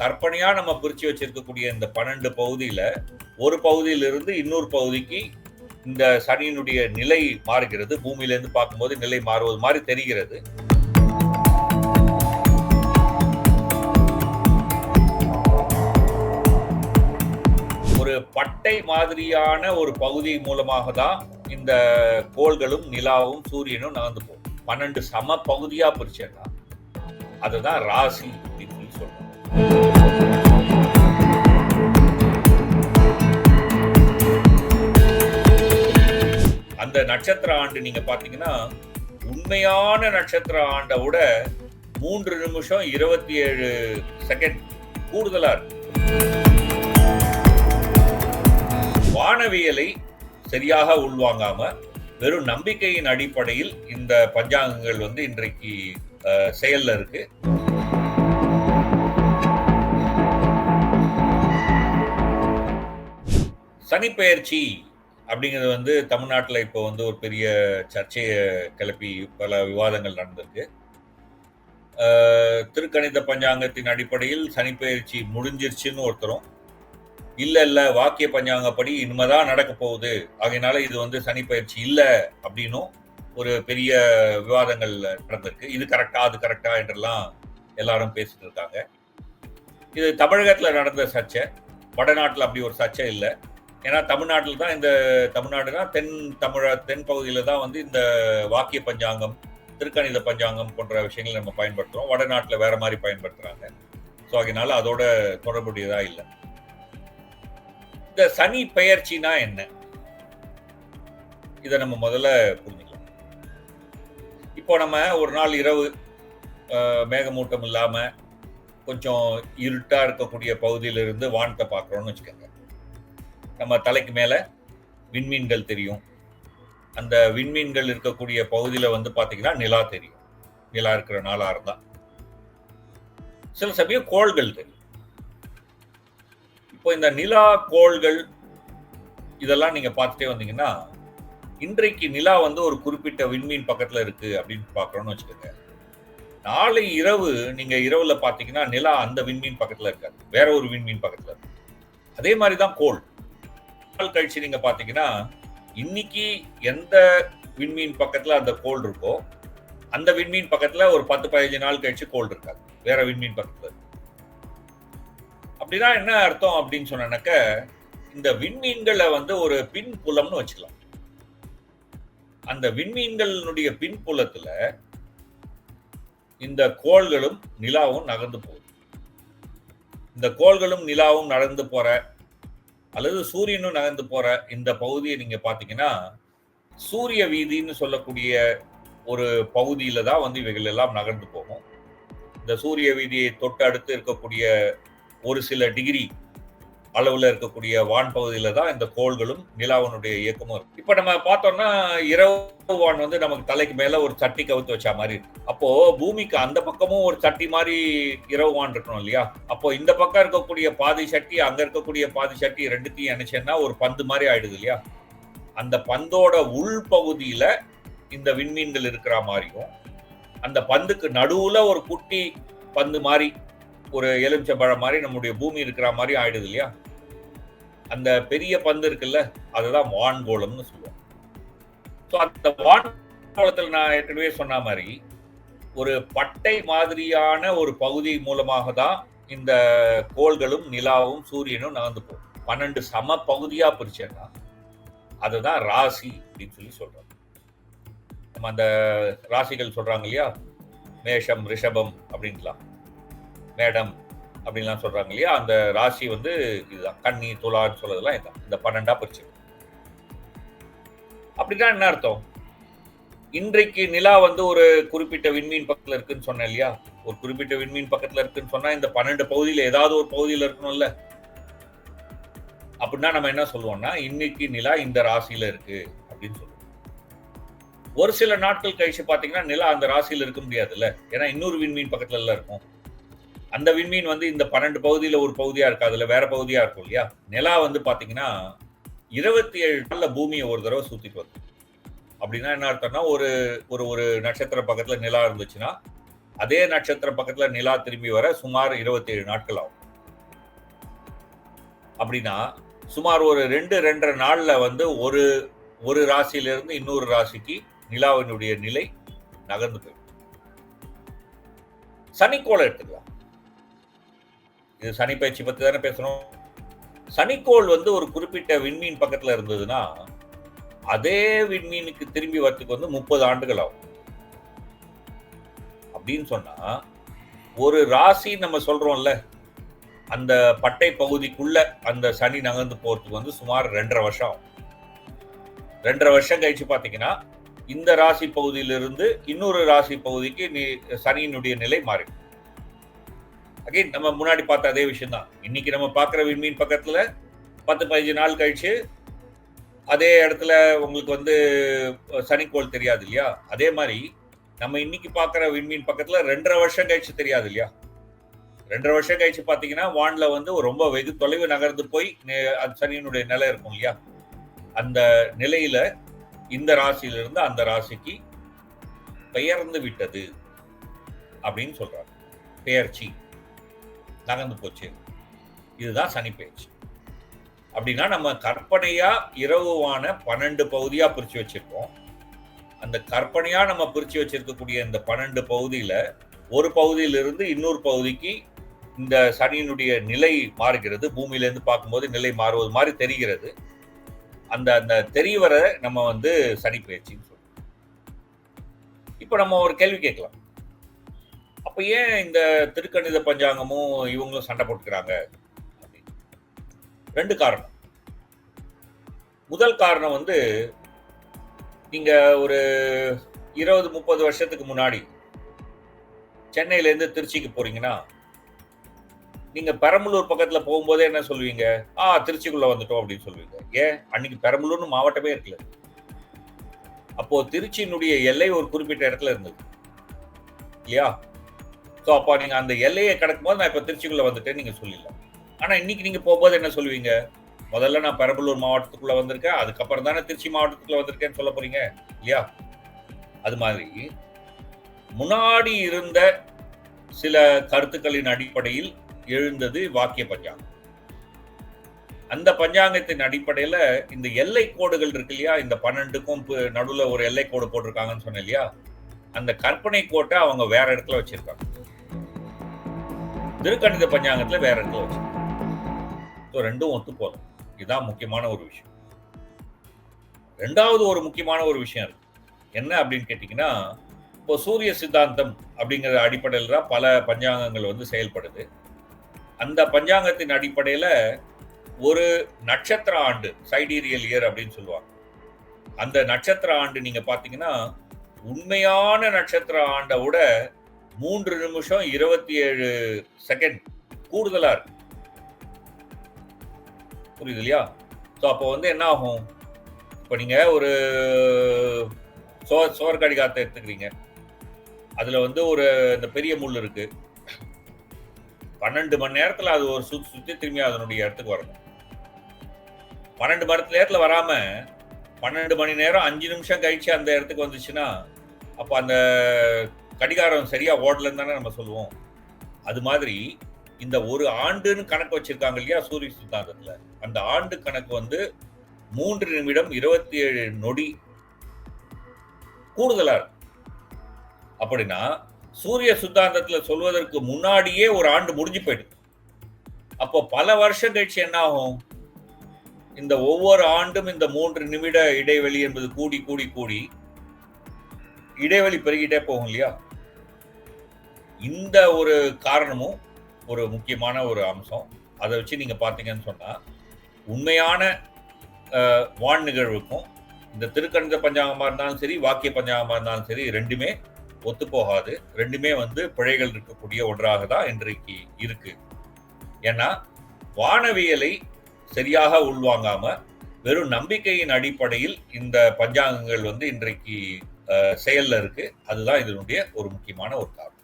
கற்பனையா நம்ம பிரிச்சு வச்சிருக்கக்கூடிய இந்த பன்னெண்டு பகுதியில ஒரு பகுதியிலிருந்து இன்னொரு பகுதிக்கு இந்த சனியினுடைய நிலை மாறுகிறது. பூமியில இருந்து பார்க்கும்போது நிலை மாறுவது மாதிரி தெரிகிறது. ஒரு பட்டை மாதிரியான ஒரு பகுதி மூலமாக தான் இந்த கோள்களும் நிலாவும் சூரியனும் நகர்ந்து போகும். பன்னெண்டு சம பகுதியா பிரிச்சேன்னா அதுதான் ராசி அப்படின்னு சொல்லி சொல்றோம். அந்த நட்சத்திர ஆண்டு நீங்க பாத்தீங்கன்னா உண்மையான நட்சத்திர ஆண்டை விட மூன்று நிமிஷம் இருபத்தி ஏழு செகண்ட் கூடுதலா இருக்கு. வானவியலை சரியாக உள்வாங்காம வெறும் நம்பிக்கையின் அடிப்படையில் இந்த பஞ்சாங்கங்கள் வந்து இன்றைக்கு செயல்ல இருக்கு. சனிப்பெயர்ச்சி. அப்படிங்கிறது வந்து தமிழ்நாட்டில் இப்போ வந்து ஒரு பெரிய சர்ச்சையை கிளப்பி பல விவாதங்கள் நடந்திருக்கு. திருக்கணித பஞ்சாங்கத்தின் அடிப்படையில் சனிப்பெயர்ச்சி முடிஞ்சிருச்சுன்னு ஒருத்தரும் இல்லை இல்லை வாக்கிய பஞ்சாங்கப்படி இனிமேதான் நடக்க போகுது. ஆகையினால இது வந்து சனிப்பயிற்சி இல்லை அப்படின்னும் ஒரு பெரிய விவாதங்கள் நடந்திருக்கு. இது கரெக்டா அது கரெக்டா என்றெல்லாம் எல்லாரும் பேசிட்டு இருக்காங்க. இது தமிழகத்தில் நடந்த சர்ச்சை. வடநாட்டில் அப்படி ஒரு சர்ச்சை இல்லை. ஏன்னா தமிழ்நாட்டில் தான் இந்த தமிழ்நாடுனா தென் தமிழ தென் பகுதியில் தான் வந்து இந்த வாக்கிய பஞ்சாங்கம் திருக்கணித பஞ்சாங்கம் போன்ற விஷயங்களை நம்ம பயன்படுத்துறோம். வடநாட்டில் வேற மாதிரி பயன்படுத்துறாங்க. ஸோ அதனால அதோட தொடர்புடையதா இல்லை. இந்த சனி பெயர்ச்சினா என்ன? இதை நம்ம முதல்ல புரிஞ்சுக்கலாம். இப்போ நம்ம ஒரு நாள் இரவு மேகமூட்டம் இல்லாம கொஞ்சம் இருட்டா இருக்கக்கூடிய பகுதியிலிருந்து வானத்தை பார்க்குறோன்னு வச்சுக்கோங்க. நம்ம தலைக்கு மேலே விண்மீன்கள் தெரியும். அந்த விண்மீன்கள் இருக்கக்கூடிய பகுதியில் வந்து பார்த்தீங்கன்னா நிலா தெரியும். நிலா இருக்கிற நாளாக இருந்தா. சில சமயம் கோள்கள் தெரியும். இப்போ இந்த நிலா கோள்கள் இதெல்லாம் நீங்கள் பார்த்துட்டே வந்தீங்கன்னா இன்றைக்கு நிலா வந்து ஒரு குறிப்பிட்ட விண்மீன் பக்கத்தில் இருக்கு அப்படின்னு பார்க்குறோன்னு வச்சுக்கோங்க. நாளை இரவு நீங்கள் இரவில் பார்த்தீங்கன்னா நிலா அந்த விண்மீன் பக்கத்தில் இருக்காது. வேற ஒரு விண்மீன் பக்கத்தில் இருக்கு. அதே மாதிரி தான் கோள். நாள் கழிச்சு நீங்க பாத்தீங்கன்னா இன்னைக்கு எந்த விண்மீன் பக்கத்துல அந்த கோள் இருக்கோ அந்த விண்மீன் பக்கத்துல ஒரு பத்து பதினஞ்சு நாள் கழிச்சு கோள் இருக்காது. வேற விண்மீன் பக்கத்துல. அப்படின்னா என்ன அர்த்தம் அப்படின்னு சொன்னாக்க இந்த விண்மீன்களை வந்து ஒரு பின் புலம்னு வச்சுக்கலாம். அந்த விண்மீன்களுடைய பின்புலத்துல இந்த கோள்களும் நிலாவும் நகர்ந்து போகுது. இந்த கோள்களும் நிலாவும் நடந்து போற அல்லது சூரியனும் நகர்ந்து போற இந்த பகுதியை நீங்க பாத்தீங்கன்னா சூரிய வீதின்னு சொல்லக்கூடிய ஒரு பகுதியில தான் வந்து இவைகள் எல்லாம் நகர்ந்து போகும். இந்த சூரிய வீதியை தொட்டு அடுத்து இருக்கக்கூடிய ஒரு சில டிகிரி அளவுல இருக்கக்கூடிய வான் பகுதியில தான் இந்த கோள்களும் நிலாவனுடைய இயக்கமும் இருக்கு. இப்ப நம்ம பார்த்தோம்னா இரவு வான் வந்து நமக்கு தலைக்கு மேல ஒரு சட்டி கவுத்து வச்சா மாதிரி இருக்கு. அப்போ பூமிக்கு அந்த பக்கமும் ஒரு சட்டி மாதிரி இரவு வான் இருக்கணும் இல்லையா? அப்போ இந்த பக்கம் இருக்கக்கூடிய பாதி சட்டி அங்க இருக்கக்கூடிய பாதி சட்டி ரெண்டுத்தையும் நினைச்சேன்னா ஒரு பந்து மாதிரி ஆயிடுது இல்லையா? அந்த பந்தோட உள் பகுதியில இந்த விண்மீன்கள் இருக்கிற மாதிரியும் அந்த பந்துக்கு நடுவுல ஒரு குட்டி பந்து மாதிரி ஒரு எலுமிச்சம்பழம் மாதிரி நம்முடைய பூமி இருக்கிற மாதிரி ஆயிடுது இல்லையா? அந்த பெரிய பந்து இருக்குல்ல அதுதான் வான்கோளம்னு சொல்லுவோம். ஸோ அந்த வான்கோளத்தில் நான் ஏற்கனவே சொன்ன மாதிரி ஒரு பட்டை மாதிரியான ஒரு பகுதி மூலமாக தான் இந்த கோள்களும் நிலாவும் சூரியனும் நகர்ந்து போகும். பன்னெண்டு சம பகுதியாக பிரிச்சேன்னா அதுதான் ராசி அப்படின்னு சொல்லி சொல்கிறோம் நம்ம அந்த ராசிகள் சொல்றாங்க இல்லையா? மேஷம் ரிஷபம் அப்படின்லாம். மேடம் அப்படின்லாம் சொல்றாங்க இல்லையா? அந்த ராசி வந்து இதுதான். கண்ணி துலான்னு சொல்றதெல்லாம் இதுதான். இந்த பன்னெண்டா பிரிச்சு. அப்படின்னா என்ன அர்த்தம்? இன்றைக்கு நிலா வந்து ஒரு குறிப்பிட்ட விண்மீன் பக்கத்துல இருக்குன்னு சொன்னேன் இல்லையா? ஒரு குறிப்பிட்ட விண்மீன் பக்கத்துல இருக்குன்னு சொன்னா இந்த பன்னெண்டு பகுதியில ஏதாவது ஒரு பகுதியில இருக்கணும்ல. அப்படின்னா நம்ம என்ன சொல்லுவோம்னா இன்னைக்கு நிலா இந்த ராசியில இருக்கு அப்படின்னு சொல்லுவோம். ஒரு சில நாட்கள் கழிச்சு பாத்தீங்கன்னா நிலா அந்த ராசியில இருக்க முடியாதுல்ல. ஏன்னா இன்னொரு விண்மீன் பக்கத்துல எல்லாம் இருக்கும். அந்த விண்மீன் வந்து இந்த பன்னெண்டு பகுதியில் ஒரு பகுதியா அதில் வேற பகுதியாக இருக்கும் இல்லையா? நிலா வந்து பார்த்தீங்கன்னா இருபத்தி ஏழு நாளில் பூமியை ஒரு தடவை சுற்றிட்டு வருது. அப்படின்னா என்ன அர்த்தம்னா ஒரு ஒரு ஒரு நட்சத்திர பக்கத்தில் நிலா இருந்துச்சுன்னா அதே நட்சத்திர பக்கத்தில் நிலா திரும்பி வர சுமார் இருபத்தி ஏழு நாட்கள் ஆகும். அப்படின்னா சுமார் ஒரு ரெண்டு ரெண்டரை நாளில் வந்து ஒரு ஒரு ராசியிலிருந்து இன்னொரு ராசிக்கு நிலாவினுடைய நிலை நகர்ந்து போயிடும். சனிக்கோளை எடுத்துக்கலாம். இது சனி பயிற்சி பற்றி தானே பேசணும். சனிக்கோள் வந்து ஒரு குறிப்பிட்ட விண்மீன் பக்கத்தில் இருந்ததுன்னா அதே விண்மீனுக்கு திரும்பி வரத்துக்கு வந்து முப்பது ஆண்டுகள் ஆகும் அப்படின்னு சொன்னா ஒரு ராசி நம்ம சொல்றோம்ல அந்த பட்டை பகுதிக்குள்ள அந்த சனி நகர்ந்து போறதுக்கு வந்து சுமார் ரெண்டரை வருஷம் ஆகும். ரெண்டரை வருஷம் கழிச்சு பார்த்தீங்கன்னா இந்த ராசி பகுதியிலிருந்து இன்னொரு ராசி பகுதிக்கு நீ சனியினுடைய நிலை மாறிடும். அகைன் நம்ம முன்னாடி பார்த்த அதே விஷயம் தான் இன்னைக்கு நம்ம பார்க்குற விண்மீன் பக்கத்தில் பத்து பதினஞ்சு நாள் கழிச்சு அதே இடத்துல உங்களுக்கு வந்து சனிக்கோள் தெரியாது இல்லையா? அதே மாதிரி நம்ம இன்னைக்கு பார்க்குற விண்மீன் பக்கத்துல ரெண்டரை வருஷம் கழிச்சு தெரியாது இல்லையா? ரெண்டரை வருஷம் கழிச்சு பார்த்தீங்கன்னா வானில் வந்து ரொம்ப வெகு தொலைவு நகர்ந்து போய் அது சனியினுடைய நிலை இருக்கும் இல்லையா? அந்த நிலையில இந்த ராசியிலிருந்து அந்த ராசிக்கு பெயர்ந்து விட்டது அப்படின்னு சொல்றாங்க. பெயர்ச்சி. நகர்ந்து போச்சு. இதுதான் சனி அப்படின்னா நம்ம கற்பனையா இரவுவான பன்னெண்டு பகுதியா பிரிச்சு வச்சிருக்கோம் அந்த கற்பனையா நம்ம பிரிச்சு வச்சிருக்கக்கூடிய இந்த பன்னெண்டு பகுதியில ஒரு பகுதியிலிருந்து இன்னொரு பகுதிக்கு இந்த சனியினுடைய நிலை மாறுகிறது. பூமியிலேருந்து பார்க்கும்போது நிலை மாறுவது மாதிரி தெரிகிறது. அந்த அந்த தெரியவர நம்ம வந்து சனி பயிற்சின்னு சொல்லுவோம் இப்போ நம்ம ஒரு கேள்வி கேட்கலாம். அப்ப ஏன் இந்த திருக்கணித பஞ்சாங்கமும் இவங்களும் சண்டை போட்டுக்கிறாங்க. ரெண்டு காரணம். முதல் காரணம் வந்து நீங்க ஒரு இருபது முப்பது வருஷத்துக்கு முன்னாடி சென்னையிலேருந்து திருச்சிக்கு போறீங்கன்னா நீங்க பெரம்பலூர் பக்கத்துல போகும்போதே என்ன சொல்லுவீங்க? ஆ திருச்சிக்குள்ள வந்துட்டோம் அப்படின்னு சொல்லுவீங்க. ஏன்? அன்னைக்கு பெரம்பலூர்னு மாவட்டமே இருக்குல்ல அப்போ திருச்சியினுடைய எல்லை ஒரு குறிப்பிட்ட இடத்துல இருந்தது. இல்லையா? ஸோ அப்போ நீங்க அந்த எல்லையை கடக்கும் போது நான் இப்போ திருச்சிக்குள்ள வந்துட்டேன்னு நீங்க சொல்லிடலாம் ஆனா இன்னைக்கு நீங்க போகும்போது என்ன சொல்லுவீங்க? முதல்ல நான் பெரம்பலூர் மாவட்டத்துக்குள்ள வந்திருக்கேன். அதுக்கப்புறம் தானே திருச்சி மாவட்டத்துக்குள்ளே வந்திருக்கேன்னு சொல்ல போறீங்க? இல்லையா? அது மாதிரி முன்னாடி இருந்த சில கருத்துக்களின் அடிப்படையில் எழுந்தது வாக்கிய பஞ்சாங்கம். அந்த பஞ்சாங்கத்தின் அடிப்படையில இந்த எல்லை கோடுகள் இருக்கு இல்லையா? இந்த பன்னெண்டுக்கும் நடுவுல ஒரு எல்லை கோடு போட்டிருக்காங்கன்னு சொன்னேன் இல்லையா? அந்த கற்பனை கோட்டை அவங்க வேற இடத்துல வச்சிருக்காங்க. திருக்கணித பஞ்சாங்கத்தில் வேற இடத்துல வச்சிருக்காங்க ரெண்டும் ஒத்து போதும். இதுதான் முக்கியமான ஒரு விஷயம். ரெண்டாவது ஒரு முக்கியமான ஒரு விஷயம் இருக்கு. என்ன அப்படின்னு கேட்டிங்கன்னா இப்போ சூரிய சித்தாந்தம் அப்படிங்கிற அடிப்படையில் தான் பல பஞ்சாங்கங்கள் வந்து செயல்படுது. அந்த பஞ்சாங்கத்தின் அடிப்படையில் ஒரு நட்சத்திர ஆண்டு சைடீரியல் இயர் அப்படின்னு சொல்லுவாங்க. அந்த நட்சத்திர ஆண்டு நீங்கள் பார்த்தீங்கன்னா உண்மையான நட்சத்திர ஆண்டை விட மூன்று நிமிஷம் இருபத்தி ஏழு செகண்ட் கூடுதலா இருக்கு. புரியுது இல்லையா? ஸோ அப்போ வந்து என்ன ஆகும்? இப்போ நீங்க ஒரு சோ சோர் கடிகாரத்தை எடுத்துக்கிறீங்க. அதுல வந்து ஒரு இந்த பெரிய முள் இருக்கு. பன்னெண்டு மணி நேரத்துல அது ஒரு சுத்தி சுத்தி திரும்பி அதனுடைய இடத்துக்கு வரணும். பன்னெண்டு மணி நேரத்துல வராம பன்னெண்டு மணி நேரம் அஞ்சு நிமிஷம் கழிச்சு அந்த இடத்துக்கு வந்துச்சுன்னா அப்போ அந்த கடிகாரம் சரியா ஓடலன்னு தானே நம்ம சொல்லுவோம். அது மாதிரி இந்த ஒரு ஆண்டுன்னு கணக்கு வச்சிருக்காங்க இல்லையா சூரிய சித்தாந்தத்தில். அந்த ஆண்டு கணக்கு வந்து மூன்று நிமிடம் இருபத்தி ஏழு நொடி கூடுதலா இருக்கும். அப்படின்னா சூரிய சித்தாந்தத்தில் சொல்வதற்கு முன்னாடியே ஒரு ஆண்டு முடிஞ்சு போயிடுது. அப்போ பல வருஷம் கழிச்சு என்ன ஆகும்? இந்த ஒவ்வொரு ஆண்டும் இந்த மூன்று நிமிட இடைவெளி என்பது கூடி கூடி கூடி இடைவெளி பெருகிட்டே போகும் இல்லையா? இந்த ஒரு காரணமும் ஒரு முக்கியமான ஒரு அம்சம். அதை வச்சு நீங்க பார்த்தீங்கன்னு சொன்னா உண்மையான வான் நிகழ்வுக்கும் இந்த திருக்கணித பஞ்சாங்கமா இருந்தாலும் சரி வாக்கிய பஞ்சாங்கமா இருந்தாலும் சரி ரெண்டுமே ஒத்து போகாது. ரெண்டுமே வந்து பிழைகள் இருக்கக்கூடிய ஒன்றாக தான் இன்றைக்கு இருக்கு. ஏன்னா வானவியலை சரியாக உள்வாங்காம வெறும் நம்பிக்கையின் அடிப்படையில் இந்த பஞ்சாங்கங்கள் வந்து இன்றைக்கு செயல்ல இருக்கு. அதுதான் இதனுடைய ஒரு முக்கியமான ஒரு காரணம்.